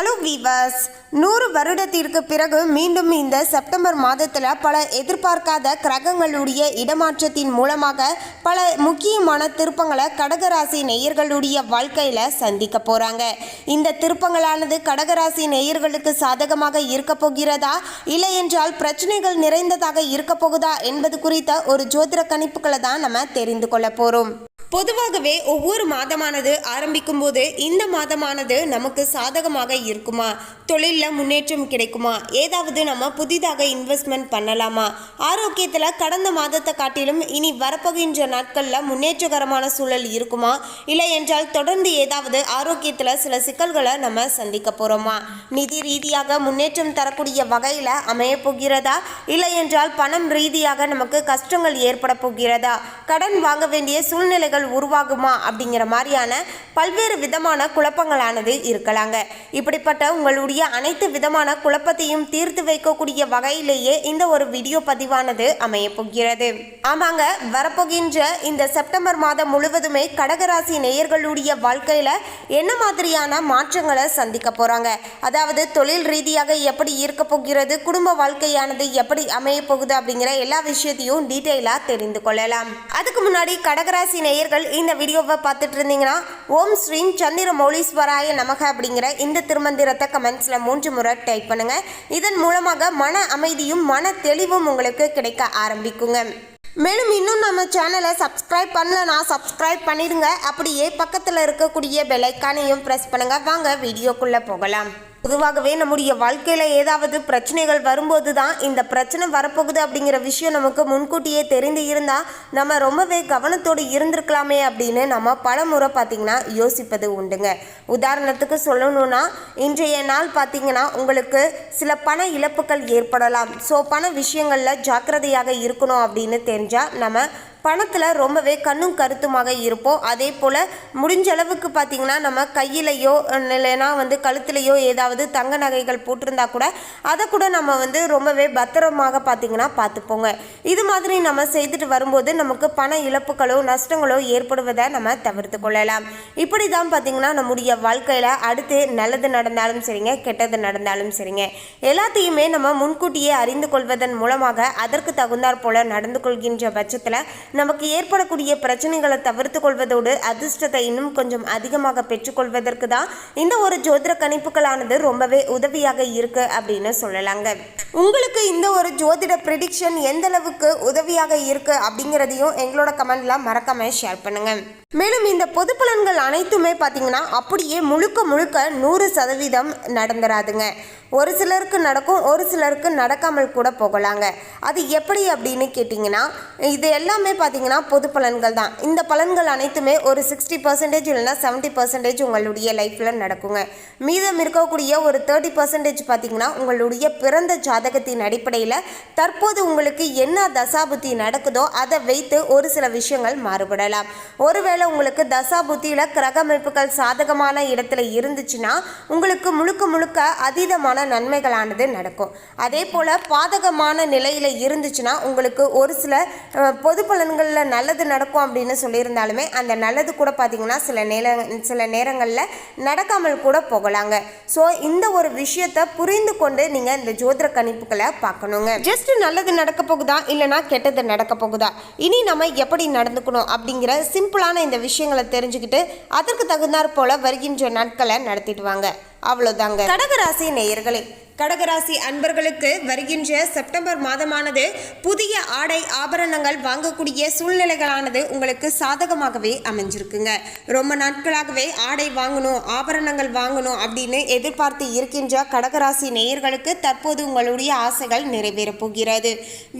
Hello viewers நூறு வருடத்திற்கு பிறகு மீண்டும் இந்த செப்டம்பர் மாதத்தில் பல எதிர்பார்க்காத கிரகங்களுடைய இடமாற்றத்தின் மூலமாக பல முக்கியமான திருப்பங்களை கடகராசி நேயர்களுடைய வாழ்க்கையில் சந்திக்க போகிறாங்க இந்த திருப்பங்களானது கடகராசி நேயர்களுக்கு சாதகமாக இருக்க போகிறதா? இல்லை என்றால் பிரச்சனைகள் நிறைந்ததாக இருக்க போகுதா? என்பது குறித்த ஒரு ஜோதிட கணிப்புகளை தான் நம்ம தெரிந்து கொள்ள போகிறோம் பொதுவாகவே ஒவ்வொரு மாதமானது ஆரம்பிக்கும் போது இந்த மாதமானது நமக்கு சாதகமாக இருக்குமா? தொழிலில் முன்னேற்றம் கிடைக்குமா? ஏதாவது நம்ம புதிதாக இன்வெஸ்ட்மெண்ட் பண்ணலாமா? ஆரோக்கியத்தில் கடந்த மாதத்தை காட்டிலும் இனி வரப்போகின்ற நாட்களில் முன்னேற்றகரமான சூழல் இருக்குமா? இல்லை என்றால் தொடர்ந்து ஏதாவது ஆரோக்கியத்தில் சில சிக்கல்களை நம்ம சந்திக்க போகிறோமா நிதி ரீதியாக முன்னேற்றம் தரக்கூடிய வகையில் அமைய போகிறதா? இல்லை என்றால் பணம் ரீதியாக நமக்கு கஷ்டங்கள் ஏற்பட போகிறதா? கடன் வாங்க வேண்டிய சூழ்நிலைகள் உருவாகுமா அப்படிங்கிற மாதிரியான பல்வேறு விதமான குழப்பங்களானது இருக்கலாங்க. இப்படிப்பட்ட உங்களுடைய அனைத்து விதமான குழப்பத்தையும் தீர்த்து வைக்கக்கூடிய வகையிலேயே இந்த ஒரு வீடியோ பதிவானது அமைய போகிறது. ஆமாங்க வரப்போகின்ற இந்த செப்டம்பர் மாதம் முழுவதுமே கடகராசி நேயர்களுடைய வாழ்க்கையில என்ன மாதிரியான மாற்றங்களை சந்திக்க போறாங்க? அதாவது தொழில் ரீதியாக எப்படி இருக்க போகிறது? குடும்ப வாழ்க்கையானது எப்படி அமைய போகுது அப்படிங்கிற எல்லா விஷயத்தையும் டீட்டெயிலா தெரிந்து கொள்ளலாம். அதுக்கு முன்னாடி கடகராசி நேயர்கள் இந்த வீடியோவை பார்த்துட்டு இருந்தீங்கன்னா ஓம் ஸ்ரீம் சந்திர மௌலீஸ்வராய நமக அப்படிங்கிற இந்த திருமந்திரத்தை கமெண்ட்ஸில் மூன்று முறை டைப் பண்ணுங்க. இதன் மூலமாக மன அமைதியும் மன தெளிவும் உங்களுக்கு கிடைக்க ஆரம்பிக்குங்க. மேலும் இன்னும் நம்ம சேனலை சப்ஸ்கிரைப் பண்ணலனா சப்ஸ்கிரைப் பண்ணிடுங்க. அப்படியே பக்கத்தில் இருக்கக்கூடிய பெலைக்கானையும் ப்ரெஸ் பண்ணுங்க. வாங்க வீடியோக்குள்ளே போகலாம். பொதுவாகவே நம்முடைய வாழ்க்கையில் ஏதாவது பிரச்சனைகள் வரும்போது தான் இந்த பிரச்சனை வரப்போகுது அப்படிங்கிற விஷயம் நமக்கு முன்கூட்டியே தெரிந்து இருந்தால் நம்ம ரொம்பவே கவனத்தோடு இருந்திருக்கலாமே அப்படின்னு நம்ம பல முறை பார்த்திங்கன்னா யோசிப்பது உண்டுங்க. உதாரணத்துக்கு சொல்லணும்னா இன்றைய நாள் பார்த்திங்கன்னா உங்களுக்கு சில பண இழப்புகள் ஏற்படலாம். ஸோ பண விஷயங்களில் ஜாக்கிரதையாக இருக்கணும் அப்படின்னு தெரிஞ்சால் நம்ம பணத்தில் ரொம்பவே கண்ணும் கருத்துமாக இருப்போம். அதே போல் முடிஞ்ச அளவுக்கு பார்த்திங்கன்னா நம்ம கையிலையோ இல்லைன்னா வந்து கழுத்துலையோ ஏதாவது தங்க நகைகள் போட்டிருந்தா கூட அதை கூட நம்ம வந்து ரொம்பவே பத்திரமாக பார்த்திங்கன்னா பார்த்துப்போங்க இது மாதிரி நம்ம செய்துட்டு வரும்போது நமக்கு பண இழப்புகளோ நஷ்டங்களோ ஏற்படுவதை நம்ம தவிர்த்து கொள்ளலாம். இப்படி தான் பார்த்திங்கன்னா நம்முடைய வாழ்க்கையில் அடுத்து நல்லது நடந்தாலும் சரிங்க கெட்டது நடந்தாலும் சரிங்க. எல்லாத்தையுமே நம்ம முன்கூட்டியே அறிந்து கொள்வதன் மூலமாக அதற்கு தகுந்தாற் போல நடந்து கொள்கின்ற பட்சத்தில் நமக்கு ஏற்படக்கூடிய பிரச்சனைகளை தவிர்த்து கொள்வதோடு அதிர்ஷ்டத்தை இன்னும் கொஞ்சம் அதிகமாக பெற்றுக்கொள்வதற்கு தான் இந்த ஒரு ஜோதிட கணிப்புகளானது ரொம்பவே உதவியாக இருக்கு அப்படின்னு சொல்லலாங்க. உங்களுக்கு இந்த ஒரு ஜோதிட ப்ரிடிக்ஷன் எந்த அளவுக்கு உதவியாக இருக்கு அப்படிங்கிறதையும் எங்களோட கமெண்ட்ல மறக்காம ஷேர் பண்ணுங்க. மேலும் இந்த பொது பலன்கள் அனைத்துமே பார்த்தீங்கன்னா அப்படியே முழுக்க முழுக்க நூறு சதவீதம் நடந்துராதுங்க. ஒரு சிலருக்கு நடக்கும் ஒரு சிலருக்கு நடக்காமல் கூட போகலாங்க. அது எப்படி அப்படின்னு கேட்டிங்கன்னா இது எல்லாமே பார்த்தீங்கன்னா பொது பலன்கள் தான். இந்த பலன்கள் அனைத்துமே ஒரு சிக்ஸ்டி பர்சன்டேஜ் இல்லைன்னா செவன்ட்டி பர்சன்டேஜ் உங்களுடைய லைஃப்பில் நடக்குங்க. மீதம் இருக்கக்கூடிய ஒரு தேர்ட்டி பர்சன்டேஜ் பார்த்தீங்கன்னா உங்களுடைய பிறந்த ஜாதகத்தின் அடிப்படையில் தற்போது உங்களுக்கு என்ன தசாபுத்தி நடக்குதோ அதை வைத்து ஒரு சில விஷயங்கள் மாறுபடலாம். ஒருவேளை உங்களுக்கு தசாபுத்தியில் கிரக அமைப்புகள் சாதகமான இடத்துல இருந்துச்சுன்னா உங்களுக்கு முழுக்க முழுக்க அதீதமான நன்மைகளானது நடக்கும். அதே போல் பாதகமான நிலையில் இருந்துச்சுன்னா உங்களுக்கு ஒரு சில பொது பலன்களில் நல்லது நடக்கும் அப்படின்னு சொல்லியிருந்தாலுமே அந்த நல்லது கூட பார்த்தீங்கன்னா சில நேர சில நேரங்களில் நடக்காமல் கூட போகலாங்க. ஸோ இந்த ஒரு விஷயத்தை புரிந்து கொண்டு நீங்கள் இந்த ஜோதிட கணிப்புகளை பார்க்கணுங்க. ஜஸ்ட் நல்லது நடக்க போகுதா? இல்லைனா கெட்டது நடக்க போகுதா? இனி நம்ம எப்படி நடந்துக்கணும் அப்படிங்கிற சிம்பிளான இந்த விஷயங்களை தெரிஞ்சுக்கிட்டு அதற்கு தகுந்தாற் போல வருகின்ற நாட்களை நடத்திட்டு வாங்க. அவ்வளோதாங்க கடகராசி நேயர்களே கடகராசி அன்பர்களுக்கு வருகின்ற செப்டம்பர் மாதமானது புதிய ஆடை ஆபரணங்கள் வாங்கக்கூடிய சூழ்நிலைகளானது உங்களுக்கு சாதகமாகவே அமைஞ்சிருக்குங்க. ரொம்ப நாட்களாகவே ஆடை வாங்கணும் ஆபரணங்கள் வாங்கணும் அப்படின்னு எதிர்பார்த்து இருக்கின்ற கடகராசி நேயர்களுக்கு தற்போது உங்களுடைய ஆசைகள் நிறைவேறப் போகிறது.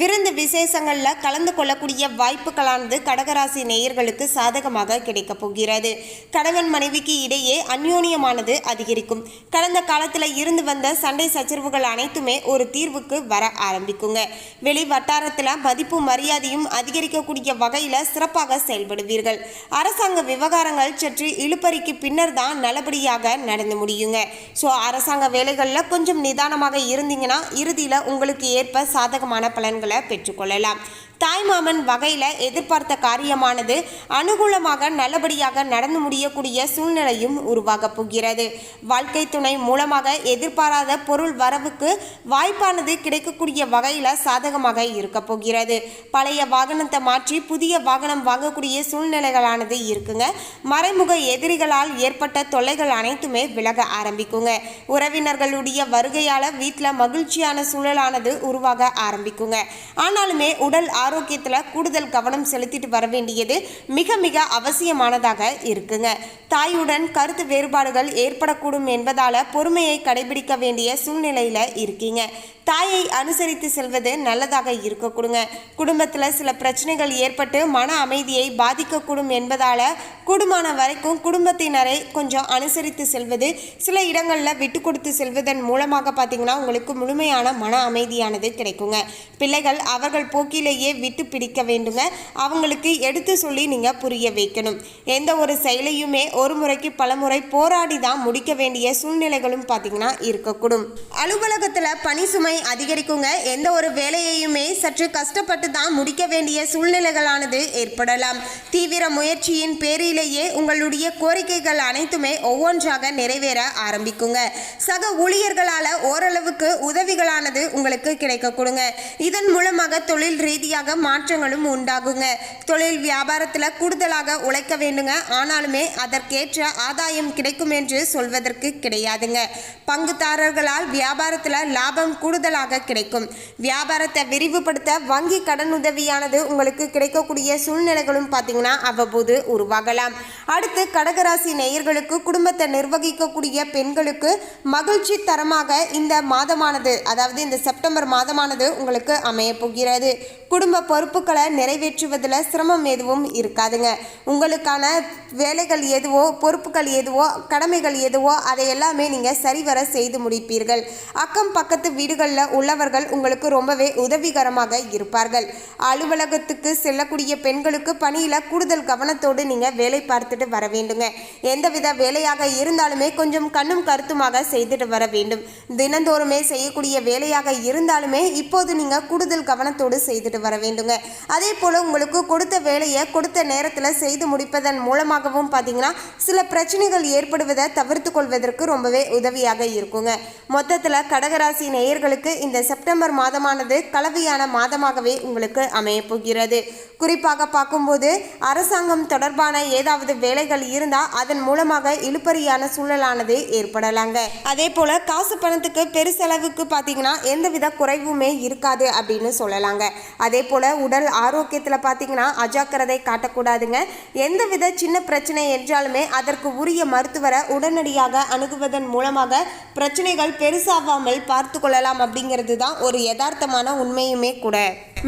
விருந்து விசேஷங்களில் கலந்து கொள்ளக்கூடிய வாய்ப்புகளானது கடகராசி நேயர்களுக்கு சாதகமாக கிடைக்கப் போகிறது. கணவன் மனைவிக்கு இடையே அந்யோன்யமானது அதிகரிக்கும். கடந்த காலத்தில் இருந்து வந்த சண்டை சச்சரவுகள் அனைத்துமே ஒரு தீர்வுக்கு வர ஆரம்பிக்குங்க. வெளி வட்டாரத்தில் மதிப்பு மரியாதையும் அதிகரிக்கக்கூடிய வகையில் சிறப்பாக செயல்படுவீர்கள். அரசாங்க விவகாரங்கள் சற்று இழுப்பறிக்கு பின்னர் தான் நல்லபடியாக நடந்து முடியுங்க. ஸோ அரசாங்க வேலைகளில் கொஞ்சம் நிதானமாக இருந்தீங்கன்னா இறுதியில் உங்களுக்கு ஏற்ப சாதகமான பலன்களை பெற்றுக்கொள்ளலாம். தாய்மாமன் வகையில் எதிர்பார்த்த காரியமானது அனுகூலமாக நல்லபடியாக நடந்து முடியக்கூடிய சூழ்நிலையும் உருவாகப் போகிறது. வாழ்க்கை துணை மூலமாக எதிர்பாராத பொருள் வரவுக்கு வாய்ப்பானது கிடைக்கக்கூடிய வகையில் சாதகமாக இருக்க போகிறது. பழைய வாகனத்தை மாற்றி புதிய வாகனம் வாங்கக்கூடிய சூழ்நிலைகளானது இருக்குங்க. மறைமுக எதிரிகளால் ஏற்பட்ட தொல்லைகள் அனைத்துமே விலக ஆரம்பிக்குங்க. உறவினர்களுடைய வருகையால் வீட்டில் மகிழ்ச்சியான சூழலானது உருவாக ஆரம்பிக்குங்க. ஆனாலுமே உடல் ஆரோக்கியத்தில் கூடுதல் கவனம் செலுத்திட்டு வர வேண்டியது மிக மிக அவசியமானதாக இருக்குங்க. தாயுடன் கருத்து வேறுபாடுகள் ஏற்படக்கூடும் என்பதால பொறுமையை கடைபிடிக்க வேண்டிய சூழ்நிலையில் இருக்கீங்க. தாயை அனுசரித்து செல்வது நல்லதாக இருக்க கொடுங்க குடும்பத்தில் சில பிரச்சனைகள் ஏற்பட்டு மன அமைதியை பாதிக்கக்கூடும் என்பதால் கூடுமான வரைக்கும் குடும்பத்தினரை கொஞ்சம் அனுசரித்து செல்வது சில இடங்களில் விட்டு கொடுத்து செல்வதன் மூலமாக பார்த்தீங்கன்னா உங்களுக்கு முழுமையான மன அமைதியானது கிடைக்குங்க. பிள்ளைகள் அவர்கள் போக்கிலேயே விட்டு பிடிக்க வேண்டுங்க. அவங்களுக்கு எடுத்து சொல்லி நீங்கள் புரிய வைக்கணும். எந்த ஒரு செயலையுமே ஒரு முறைக்கு பல முறை போராடி தான் முடிக்க வேண்டிய சூழ்நிலைகளும் பார்த்தீங்கன்னா இருக்கக்கூடும். அலுவலகத்தில் பணி சுமை அதிகரிக்குங்க. எந்த ஒரு வேலையையுமே சற்று கஷ்டப்பட்டு தான் முடிக்க வேண்டிய சூழ்நிலைகளானது ஏற்படலாம். தீவிர முயற்சியின் பேரிலேயே உங்களுடைய கோரிக்கைகள் அனைத்துமே ஒவ்வொன்றாக நிறைவேற ஆரம்பிக்குங்க. சக ஊழியர்களால் ஓரளவுக்கு உதவிகளானது உங்களுக்கு கிடைக்க கொடுங்க இதன் மூலமாக தொழில் ரீதியாக மாற்றங்களும் உண்டாகுங்க. தொழில் வியாபாரத்தில் கூடுதலாக உழைக்க வேண்டுங்க. ஆனாலுமே அதற்கேற்ற ஆதாயம் கிடைக்கும் என்று சொல்வதற்கு கிடையாதுங்க. பங்குதாரர்களால் வியாபாரத்தில் லாபம் கூடுதலாக கிடைக்கும். வியாபாரத்தை விரிவுபடுத்த வங்கி கடன் உதவியானது உங்களுக்கு கிடைக்கக்கூடிய சூழ்நிலைகளும் பார்த்தீங்கன்னா அவ்வப்போது உருவாகலாம். அடுத்து கடகராசி நேயர்களுக்கு குடும்பத்தை நிர்வகிக்கக்கூடிய பெண்களுக்கு மகிழ்ச்சி தரமாக இந்த மாதமானது அதாவது இந்த செப்டம்பர் மாதமானது உங்களுக்கு அமைய போகிறது. குடும்ப பொறுப்புகளை நிறைவேற்றுவதில் சிரமம் எதுவும் இருக்காதுங்க. உங்களுக்கான வேலைகள் எதுவோ பொறுப்புகள் எதுவோ கடமைகள் எதுவோ அதை எல்லாமே நீங்கள் சரிவர செய்து முடிப்பீர்கள். அக்கம் பக்கத்து வீடுகளில் உள்ளவர்கள் உங்களுக்கு ரொம்பவே உதவிகரமாக இருப்பார்கள். அலுவலகத்துக்கு செல்லக்கூடிய பெண்களுக்கு பணியில் கூடுதல் கவனத்தோடு நீங்கள் வேலை பார்த்துட்டு வர வேண்டுங்க. எந்தவித வேலையாக இருந்தாலுமே கொஞ்சம் கண்ணும் கருத்துமாக செய்துட்டு வர வேண்டும். தினந்தோறுமே செய்யக்கூடிய வேலையாக இருந்தாலுமே இப்போது நீங்கள் கூடுதல் கவனத்தோடு செய்துட்டு வர வேண்டுங்க. அதே போல் உங்களுக்கு கொடுத்த வேலையை கொடுத்த நேரத்தில் செய்து முடிப்பதன் மூலமாகவும் பார்த்தீங்கன்னா சில பிரச்சனைகள் ஏற்படுவதை தவிர்த்து கொள்வதற்கு ரொம்பவே உதவியாக இருக்குங்க. மொத்தத்தில் கடகராசி நேயர்களுக்கு இந்த செப்டம்பர் மாதமானது கலவையான மாதமாகவே உங்களுக்கு அமைய போகிறது. குறிப்பாக பார்க்கும்போது அரசாங்கம் தொடர்பான ஏதாவது வேலைகள் இருந்தால் அதன் மூலமாக இழுப்பறியான சூழலானது ஏற்படலாங்க. அதே போல் காசு பணத்துக்கு பெருசளவுக்கு பார்த்தீங்கன்னா எந்தவித குறைவுமே இருக்காது அப்படின்னு சொல்லலாங்க. அதே போல் உடல் ஆரோக்கியத்தில் பார்த்தீங்கன்னா அஜாக்கிரதை காட்டக்கூடாதுங்க. எந்தவித சின்ன பிரச்சனை என்றாலுமே அதற்கு உரிய மருத்துவரை உடனடியாக அணுகுவதன் மூலமாக பிரச்சனைகள் பெருசாகாமல் பார்த்து கொள்ளலாம் அப்படிங்கிறது தான் ஒரு யதார்த்தமான உண்மையுமே கூட.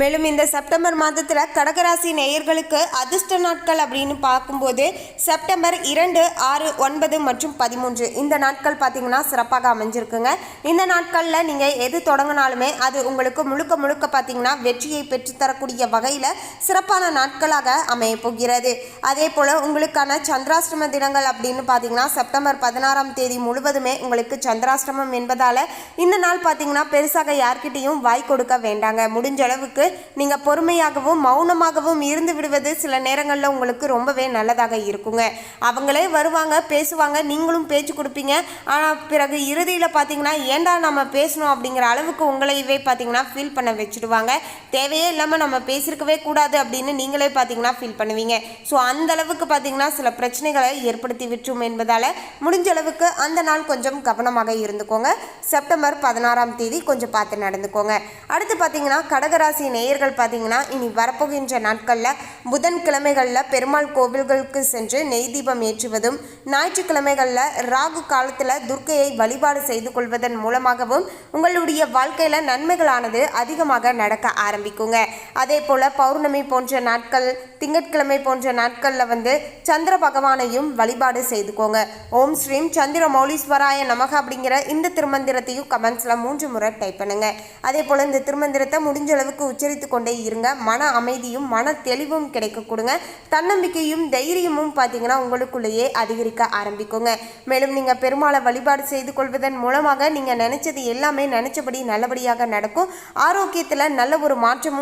மேலும் இந்த செப்டம்பர் மாதத்தில் கடகராசி நேயர்களுக்கு அதிர்ஷ்ட நாட்கள் அப்படின்னு பார்க்கும்போது செப்டம்பர் இரண்டு ஆறு ஒன்பது மற்றும் பதிமூன்று இந்த நாட்கள் பார்த்தீங்கன்னா சிறப்பாக அமைஞ்சிருக்குங்க. இந்த நாட்களில் நீங்கள் எது தொடங்கினாலுமே அது உங்களுக்கு முழுக்க முழுக்க பார்த்தீங்கன்னா வெற்றியை பெற்றுத்தரக்கூடிய வகையில் சிறப்பான நாட்களாக அமைய போகிறது அதே போல் உங்களுக்கான சந்திராஷ்டம தினங்கள் அப்படின்னு பார்த்தீங்கன்னா செப்டம்பர் பதினாறாம் தேதி முழுவதுமே உங்களுக்கு சந்திராஷ்டமம் என்பதால் இந்த நாள் பார்த்தீங்கன்னா பெருசாக யார்கிட்டையும் வாய் கொடுக்க வேண்டாங்க. முடிஞ்ச அளவுக்கு நீங்கள் பொறுமையாகவும் மௌனமாகவும் இருந்து விடுவது சில நேரங்களில் உங்களுக்கு ரொம்பவே நல்லதாக இருக்குங்க. அவங்களே வருவாங்க பேசுவாங்க நீங்களும் பேச்சு கொடுப்பீங்க. ஆனால் பிறகு இறுதியில் பார்த்தீங்கன்னா ஏன்டா நம்ம பேசணும்? அப்படிங்கிற அளவுக்கு உங்களையவே பார்த்தீங்கன்னா ஃபீல் பண்ண வச்சுடுவாங்க. தேவையே இல்லாமல் நம்ம பேசியிருக்கவே கூடாது அப்படின்னு நீங்களே பார்த்தீங்கன்னா ஃபீல் பண்ணுவீங்க. ஸோ அந்த அளவுக்கு பார்த்தீங்கன்னா சில பிரச்சனைகளை ஏற்படுத்தி விட்டுரும் என்பதால் முடிஞ்ச அளவுக்கு அந்த நாள் கொஞ்சம் கவனமாக இருந்துக்கோங்க. செப்டம்பர் பதினாறாம் தேதி கொஞ்சம் பார்த்து நடந்துக்கோங்க. அடுத்து பார்த்தீங்கன்னா கடகராசி நேயர்கள் பார்த்தீங்கன்னா இனி வரப்போகின்ற நாட்களில் புதன்கிழமைகளில் பெருமாள் கோவில்களுக்கு சென்று நெய் தீபம் ஏற்றுவதும் ஞாயிற்றுக்கிழமைகளில் ராகு காலத்தில் துர்க்கையை வழிபாடு செய்து கொள்வதன் மூலமாகவும் உங்களுடைய வாழ்க்கையில் நன்மைகளானது அதிகமாக நடக்க ஆரம்பிக்குங்க அதே போல் பௌர்ணமி போன்ற நாட்கள் திங்கட்கிழமை போன்ற நாட்களில் வந்து சந்திர பகவானையும் வழிபாடு செய்துக்கோங்க. ஓம் ஸ்ரீம் சந்திர மௌலீஸ்வராய நமக அப்படிங்கிற இந்த திருமந்திரத்தையும் கமெண்ட்ஸில் மூன்று முறை டைப் பண்ணுங்க. அதே போல் இந்த திருமந்திரத்தை முடிஞ்ச அளவுக்கு உச்சரித்து கொண்டே இருங்க. மன அமைதியும் மன தெளிவும் கிடைக்க கொடுங்க. தன்னம்பிக்கையும் தைரியமும் பார்த்தீங்கன்னா உங்களுக்குள்ளேயே அதிகரிக்க ஆரம்பிக்குங்க. மேலும் நீங்கள் பெருமாளை வழிபாடு செய்து கொள்வதன் மூலமாக நீங்கள் நினைச்சது எல்லாமே நினைச்சபடி நல்லபடியாக நடக்கும். ஆரோக்கியத்தில் நல்ல ஒரு மாற்றமும்